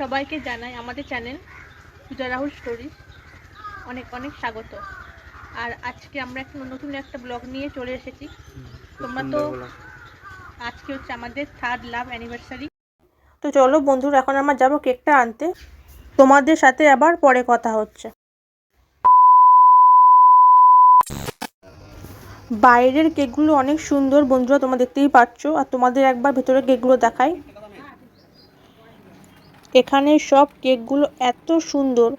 সবাইকে জানাই আমাদের চ্যানেল পূজা রাহুল স্টোরি অনেক অনেক স্বাগত। আর আজকে আমরা একটা নতুন একটা ব্লগ নিয়ে চলে এসেছি। তোমরা তো আজকে হচ্ছে আমাদের থার্ড লাভ অ্যানিভার্সারি তো চলো বন্ধুরা এখন আমরা যাব কেকটা আনতে। তোমাদের সাথে আবার পরে কথা হচ্ছে। বাইরের কেকগুলো অনেক সুন্দর বন্ধুরা তোমরা দেখতেই পাচ্ছ। আর তোমাদের একবার ভেতরের কেকগুলো দেখাই। এখানে সব কেকগুলো এত সুন্দর।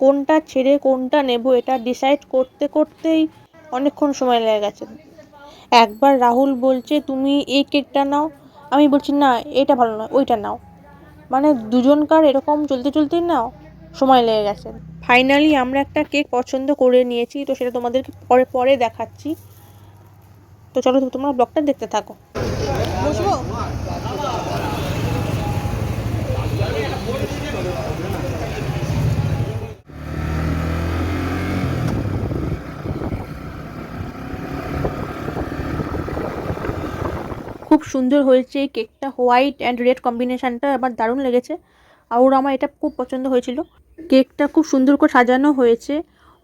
কোনটা ছেড়ে কোনটা নেব এটা ডিসাইড করতে করতেই অনেকক্ষণ সময় লেগে গেছে। একবার রাহুল বলছে, তুমি এই কেকটা নাও। আমি বলছি, না, এটা ভালো নয়, ওইটা নাও। মানে দুজনকার এরকম চলতে চলতেই নাও সময় লেগে গেছে। ফাইনালি আমরা একটা কেক পছন্দ করে নিয়েছি, তো সেটা তোমাদেরকে পরে পরে দেখাচ্ছি। তো চলো তোমরা ব্লগটা দেখতে থাকো। খুব সুন্দর হয়েছে এই কেকটা হোয়াইট অ্যান্ড রেড কম্বিনেশানটা আমার দারুণ লেগেছে। আর আমার এটা খুব পছন্দ হয়েছিল। কেকটা খুব সুন্দর করে সাজানো হয়েছে।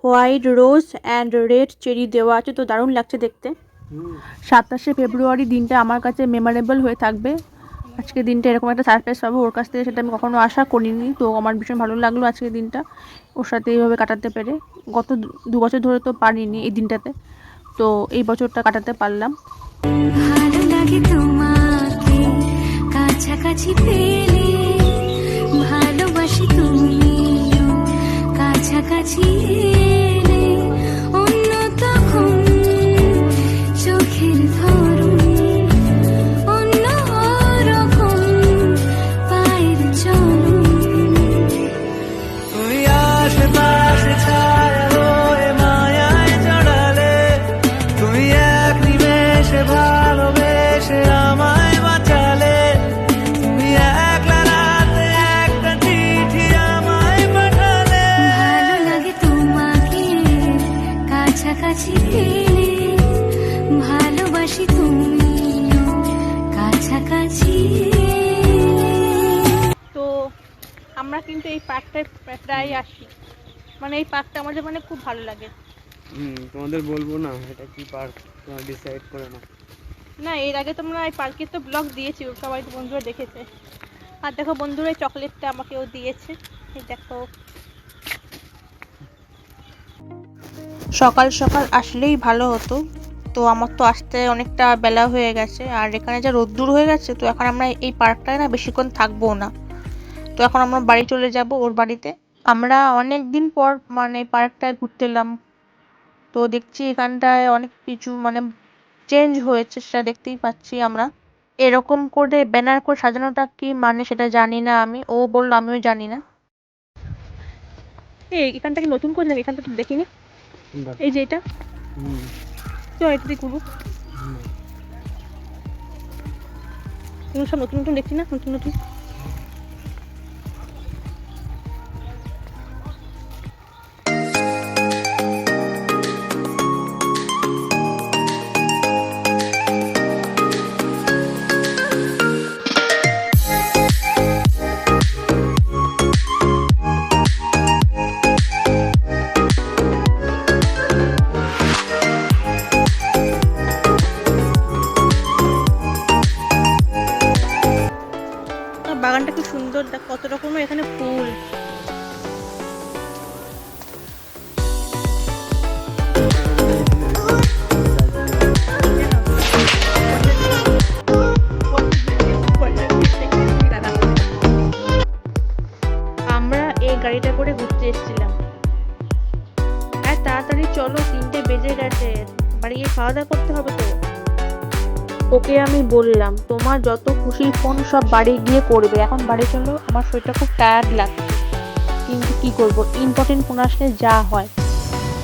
White rose and red cherry দেওয়া আছে, তো দারুণ লাগছে দেখতে। সাতাশে ফেব্রুয়ারি দিনটা আমার কাছে মেমোরেবল হয়ে থাকবে। আজকে দিনটা এরকম একটা সারপ্রাইজ পাবো ওর কাছ থেকে, সেটা আমি কখনো আশা করিনি, তো আমার ভীষণ ভালো লাগল আজকে দিনটা। ওর সাথে এইভাবে কাটাতে পেরে। গত দু বছর ধরে তো পারিনি এই দিনটাতে, তো এই বছরটা কাটাতে পারলাম। ভালো তোমাকে কাছাকাছি পেলে ভালোবাসি তুমিও কাছাকাছি কিন্তু এই পার্কটায় প্রায় আসি। মানে এই পার্কটা আমাদের মানে খুব ভালো লাগে। হুম তোমাদের বলব না এটা কি পার্ক তোমরা ডিসাইড করে না না এর আগে তোমরা এই পার্কের তো ব্লগ দিয়েছি সবাই তো বন্ধুরা দেখেছে। আর দেখো বন্ধুরা এই চকলেটটা আমাকেও দিয়েছে। এই দেখো। সকাল সকাল আসলেই ভালো হতো। তো আমার তো আসতে অনেকটা বেলা হয়ে গেছে। আর এখানে যা রোদ্দুর হয়ে গেছে তো এখন আমরা এই পার্কটায় না বেশিক্ষণ থাকব না। তো এখন আমরা বাড়ি চলে যাব ওর বাড়িতে। আমরা অনেক দিন পর মানে পার্কটায় ঘুরতে এলাম তো দেখছি এখানটায় অনেক কিছু মানে চেঞ্জ হয়েছে সেটা দেখতেই পাচ্ছি আমরা। এরকম করে ব্যানার করে সাজানোটা কি মানে সেটা জানি না আমি। ও বলল আমিও জানি না। এই এখানটা কি নতুন করে এখানটা তো দেখিনি। এই যে এটা। হুম তো এটা দিয়ে করব সব নতুন নতুন দেখছি না? নতুন নতুন। খাওয়া দাওয়া করতে হবে তো? ওকে আমি বললাম, তোমার যত খুশি ফোন সব বাড়ি গিয়ে করবে। এখন বাড়ি চলো, আমার শরীরটা খুব টায়ার্ড লাগছে। কিন্তু কি করব? ইম্পর্টেন্ট ফোন আসলে যা হয়।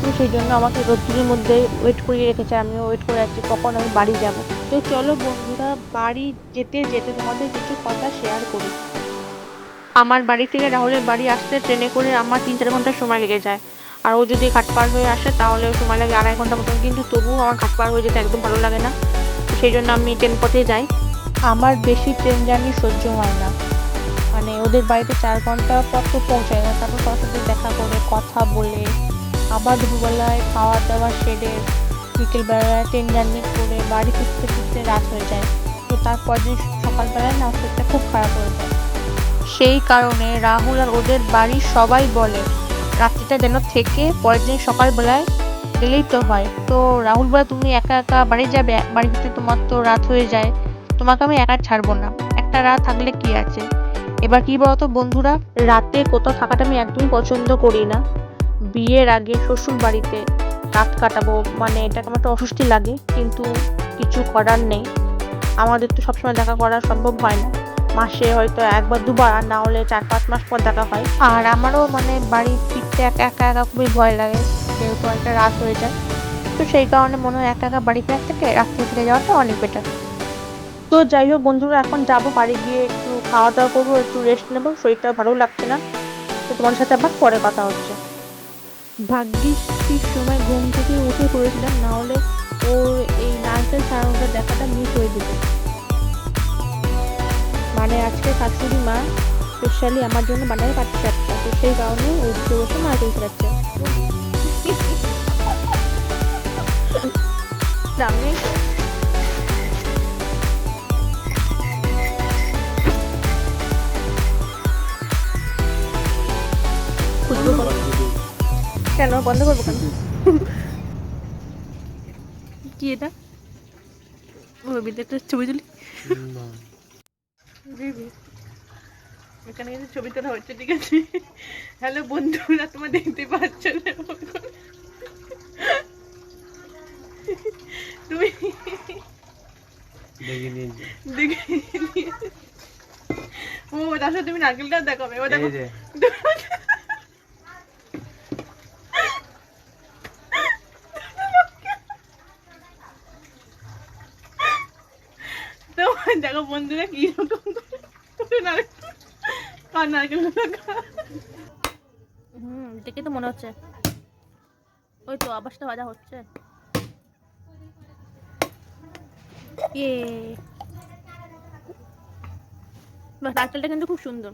তো সেই জন্য আমাকে রোদ্দুরের মধ্যে ওয়েট করিয়ে রেখেছে। আমিও ওয়েট করে আছি, কখন আমি বাড়ি যাব। তো চলো বন্ধুরা, বাড়ি যেতে যেতে তোমাদের কিছু কথা শেয়ার করি। আমার বাড়ি থেকে রাহুলের বাড়ি আসতে ট্রেনে করে আমার তিন চার ঘণ্টা সময় লেগে যায়। আর ও যদি ঘাট পার হয়ে আসে, তাহলে সময় লাগে আড়াই ঘণ্টা মতন। কিন্তু তবুও আমার ঘাট পার হয়ে যেতে একদম ভালো লাগে না। সেই জন্য আমি ট্রেন পথে যাই। আমার বেশি ট্রেন জার্নি সহ্য হয় না। মানে ওদের বাড়িতে চার ঘণ্টা পর তো পৌঁছায় না। তারপর সবার সাথে দেখা করে, কথা বলে, আবার দুপুরবেলায় খাওয়া দাওয়া সেরে, বিকেলবেলায় ট্রেন জার্নি করে বাড়ি ফিরতে ফিরতে রাত হয়ে যায়। তো তারপর দিন সকালবেলায় না খুব খারাপ হয়ে যায়। সেই কারণে রাহুল আর ওদের বাড়ির সবাই বলে রাত্রিটা যেন থেকে পরের দিন সকালবেলায় গেলেই তো হয়। তো রাহুল বলে, তুমি একা একা বাড়ি যাবে? বাড়ি তোমার তো রাত হয়ে যায়। তোমাকে আমি একা ছাড়বো না। একটা রাত থাকলে কি আছে? এবার কি বলতো বন্ধুরা? রাতে কোথাও থাকাটা আমি একদমই পছন্দ করি না। বিয়ের আগে শ্বশুর বাড়িতে রাত কাটাবো মানে এটা আমার একটা অস্বস্তি লাগে, কিন্তু কিছু করার নেই। আমাদের তো সবসময় দেখা করা সম্ভব হয় না। মাসে হয়তো একবার দুবার আর না হলে চার পাঁচ মাস পর দেখা হয়। আর আমারও মানে বাড়ি ফিরতে একা একা একা খুবই ভয় লাগে যেহেতু একটা রাত হয়ে যায়। তো সেই কারণে মনে হয় একা একা বাড়ি ফেরার থেকে রাত্রে ফিরে যাওয়াটা অনেক বেটার তো যাই হোক বন্ধুরা এখন যাব বাড়ি গিয়ে একটু খাওয়া দাওয়া করব একটু রেস্ট নেব শরীরটা ভালো লাগছে না। তো তোমার সাথে আবার পরে কথা হচ্ছে। ভাগ্যিস ঠিক সময় ঘুম থেকে উঠে পড়েছিলাম না হলে ওর এই নাচের সারানোটা দেখাটা মিস হয়ে যেত। মানে আজকে শাশুড়ি মা স্পেশালি আমার জন্য বানায় পাচ্ছে একটা তো সেই কারণে উঠতে বসে নারকেল ফেরাচ্ছে সামনে। খুঁজবো কত? কেন, বন্ধ করব কেন? কি এটা? ছবি তুলি? দিবি এখানে কিন্তু ছবি তোলা হচ্ছে ঠিক আছে? হ্যালো বন্ধুরা তোমার দেখতে পাচ্ছ না? তুমি দেখে দেখে ও তুমি ও দেখো। দেখো বন্ধুরা কি রকম কার নারকেল হুম দেখে তো মনে হচ্ছে। ওই তো আবাসটা বাজা হচ্ছে। ইয়ে। নারকেলটা কিন্তু খুব সুন্দর।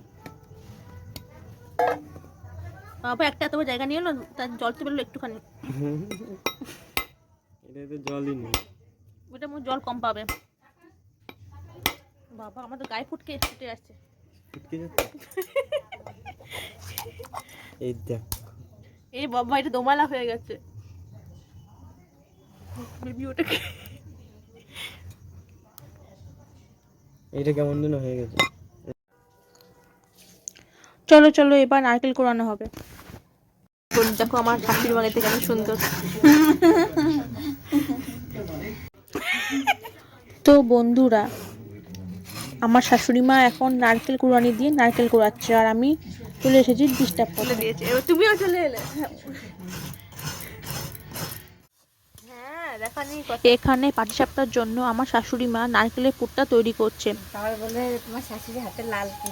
বাবা একটা এত জায়গা নিয়ে এলো তার জল তো বেরোলো একটুখানি। এটা তো জলই নেই। ওটা মনে জল কম পাবে। বাবা আমার তো গায়ে ফুটকে ফুটে আসছে। ফুটকে যাচ্ছে? এই দেখ। এই বাবা এটা দোমালা হয়ে গেছে। বেবি ওটা কি? এইটা কেমন যেন হয়ে গেছে। চলো চলো এবার নারকেল কোরানো হবে। দেখো আমার শাশুড়ি বাড়িতে কেমন সুন্দর। তো বন্ধুরা আমার শাশুড়ি মা এখন নারকেল কুড়ানি দিয়ে নারকেল কুড়াচ্ছে আর আমি চলে এসেছি ডিস্টার্ব করে দিয়েছে। এবার তুমিও চলে এলে। এখানে পাটিসাপটার জন্য আমার শাশুড়ি মা নারকেলের পুরটা তৈরি করছে। তারপর বলে তোমার শাশুড়ি হাতে লাল কি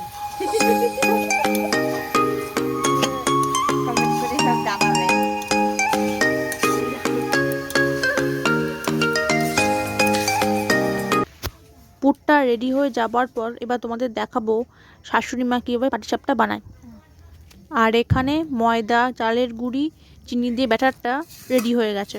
পুরটা রেডি হয়ে যাবার পর এবার তোমাদের দেখাবো শাশুড়ি মা কীভাবে পাটিসাপটা বানায়। আর এখানে ময়দা, চালের গুঁড়ি, চিনি দিয়ে ব্যাটারটা রেডি হয়ে গেছে।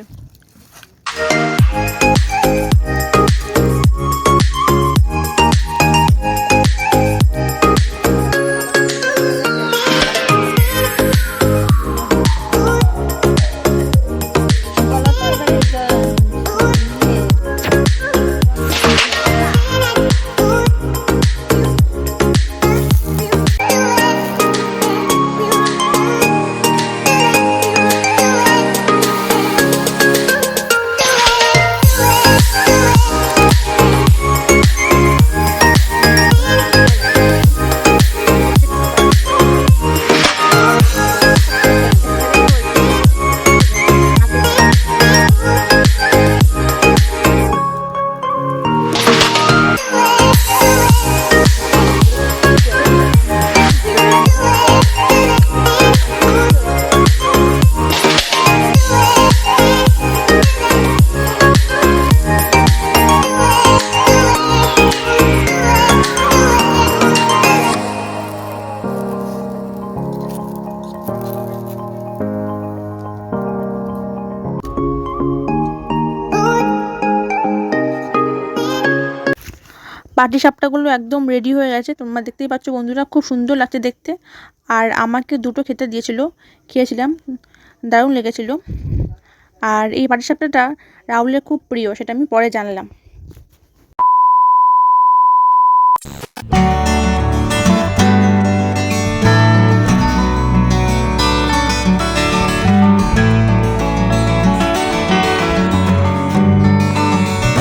পাটি সাপটাগুলো একদম রেডি হয়ে গেছে। তোমরা দেখতেই পাচ্ছ বন্ধুরা, খুব সুন্দর লাগছে দেখতে। আর আমাকে দুটো খেতে দিয়েছিল, খেয়েছিলাম, দারুণ লেগেছিল। আর এই পাটি সাপটাটা রাহুলের খুব প্রিয়, সেটা আমি পরে জানলাম।